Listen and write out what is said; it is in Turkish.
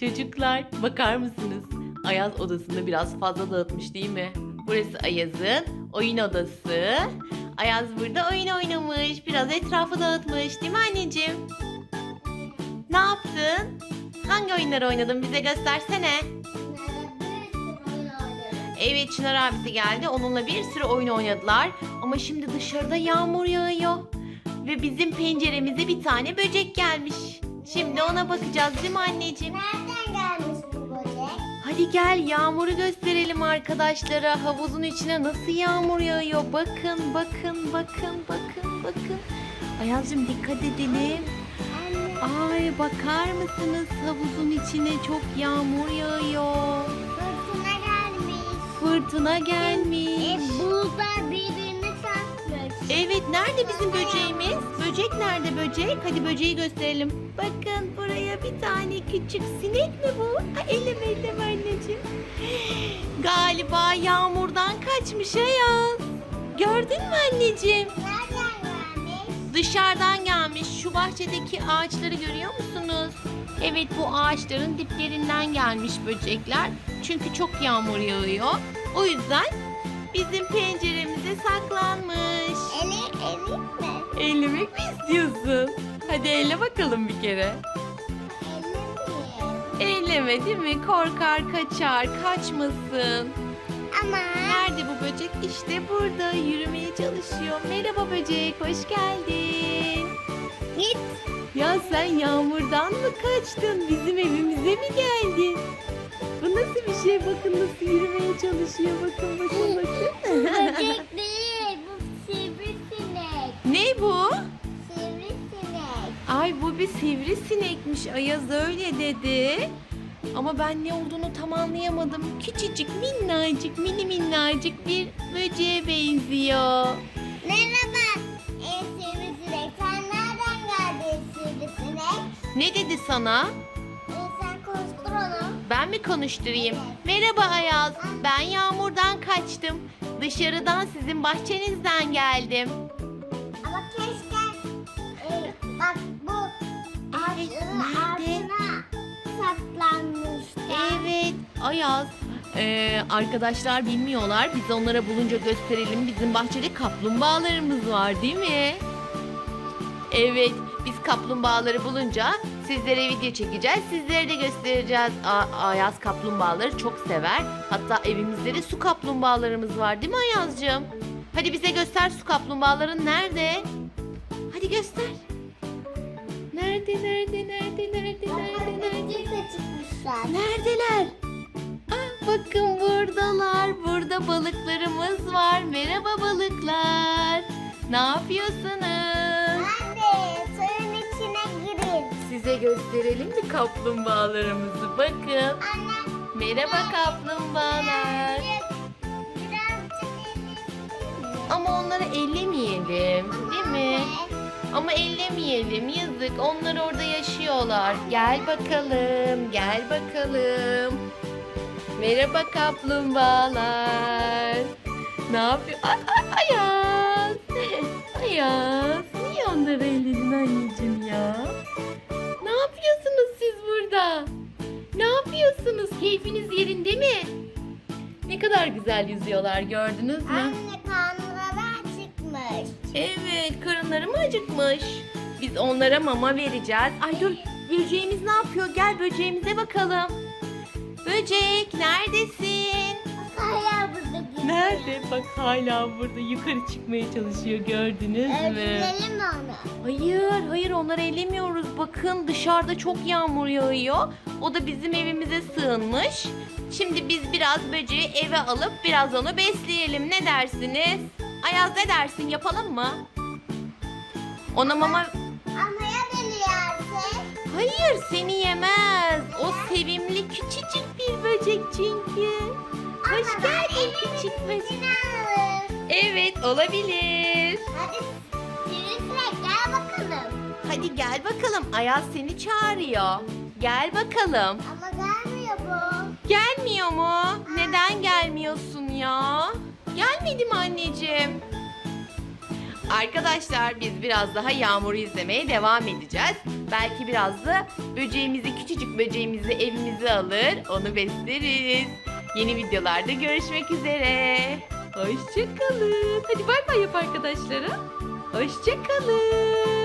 Çocuklar bakar mısınız? Ayaz odasını biraz fazla dağıtmış değil mi? Burası Ayaz'ın oyun odası. Ayaz burada oyun oynamış. Biraz etrafı dağıtmış değil mi anneciğim? Ne yaptın? Hangi oyunları oynadın bize göstersene. Evet Çınar abisi geldi. Onunla bir sürü oyun oynadılar. Ama şimdi dışarıda yağmur yağıyor. Ve bizim penceremize bir tane böcek gelmiş. Şimdi ona bakacağız değil mi anneciğim? Hadi gel yağmuru gösterelim arkadaşlara. Havuzun içine nasıl yağmur yağıyor. Bakın, bakın, bakın, bakın, bakın. Ayaz'cığım dikkat edelim. Ay bakar mısınız havuzun içine çok yağmur yağıyor. Fırtına gelmiş. Fırtına E, gelmiş. bulutlar birbirini sarkmış. Evet nerede bizim böceğimiz? Böcek nerede böcek? Hadi böceği gösterelim. Bakın buraya küçük sinek mi bu? Ay, elleme elleme anneciğim. Galiba yağmurdan kaçmış Ayaz. Gördün mü anneciğim? Nereden gelmiş? Dışarıdan gelmiş. Şu bahçedeki ağaçları görüyor musunuz? Evet bu ağaçların diplerinden gelmiş böcekler. Çünkü çok yağmur yağıyor. O yüzden bizim penceremize saklanmış. Eli, eli mi? Ellemek mi istiyorsun? Hadi elle bakalım bir kere. Elleme değil mi? Korkar kaçar kaçmasın. Ama Nerede bu böcek? İşte burada yürümeye çalışıyor. Merhaba böcek hoş geldin. git. Ya sen yağmurdan mı kaçtın? Bizim evimize mi geldin? Bu nasıl bir şey? Bakın nasıl yürümeye çalışıyor. Bakın bakın bakın. Böcek değil. Bu sivrisinek. ne bu? Sivrisinek. Ay bu bir sivrisinekmiş. Ayaz öyle dedi. Ama ben ne olduğunu tam anlayamadım. Küçücük minnacık mini minnacık bir böceğe benziyor. Merhaba. E, sivrisinek. Sen nereden geldin sivrisinek? Ne dedi sana? E, sen konuştur onu. Ben mi konuşturayım? Merhaba Ayaz. Ben yağmurdan kaçtım. Dışarıdan sizin bahçenizden geldim. Ayaz. Ee, arkadaşlar bilmiyorlar. Biz onlara bulunca gösterelim. Bizim bahçede kaplumbağalarımız var değil mi? Evet. Biz kaplumbağaları bulunca sizlere video çekeceğiz. Sizlere de göstereceğiz. A- Ayaz kaplumbağaları çok sever. Hatta evimizde de su kaplumbağalarımız var değil mi Ayaz'cığım? Hadi bize göster su kaplumbağaların nerede? Hadi göster. Nerede, nerede, nerede, nerede, nerede, nerede? Böcek çıkmışlar. Neredeler? Bakın buradalar. Burada balıklarımız var. Merhaba balıklar. Ne yapıyorsunuz? Anne suyun içine girin. Size gösterelim mi kaplumbağalarımızı? Bakın. Anne Merhaba kaplumbağalar. Ama onları ellemeyelim. Değil mi? Ama ellemeyelim. Yazık. Onlar orada yaşıyorlar. Gel bakalım. Gel bakalım. Merhaba kaplumbağalar. Ne yapıyor? Ay, ay, Ayaz. Ayaz. Niye onları elledin anneciğim ya? Ne yapıyorsunuz siz burada? Ne yapıyorsunuz? Keyfiniz yerinde mi? Ne kadar güzel yüzüyorlar gördünüz mü? Anne karnları acıkmış. Evet, karınları mı acıkmış? Biz onlara mama vereceğiz. Ay dur, böceğimiz ne yapıyor? Gel böceğimize bakalım. Böcek, neredesin? Hala burada. Nerede? Bak hala burada yukarı çıkmaya çalışıyor gördünüz mü? Öldürelim mi onu? Hayır, hayır onları ellemiyoruz. Bakın dışarıda çok yağmur yağıyor. O da bizim evimize sığınmış. Şimdi biz biraz böceği eve alıp biraz onu besleyelim. Ne dersiniz? Ayaz ne dersin? Yapalım mı? Ona mama... Hayır seni yemez. O sevimli küçücük bir böcek çünkü. Hoş geldin küçük böcek. Evet olabilir. Hadi sivrisinek gel bakalım. Hadi gel bakalım. Ayaz seni çağırıyor. Gel bakalım. Ama gelmiyor bu. Gelmiyor mu? Neden gelmiyorsun ya? Gelmedi mi anneciğim? Arkadaşlar biz biraz daha yağmuru izlemeye devam edeceğiz. Belki biraz da böceğimizi, küçücük böceğimizi evimize alır, onu besleriz. Yeni videolarda görüşmek üzere. Hoşçakalın. Hadi bay bay yap arkadaşlara. Hoşçakalın.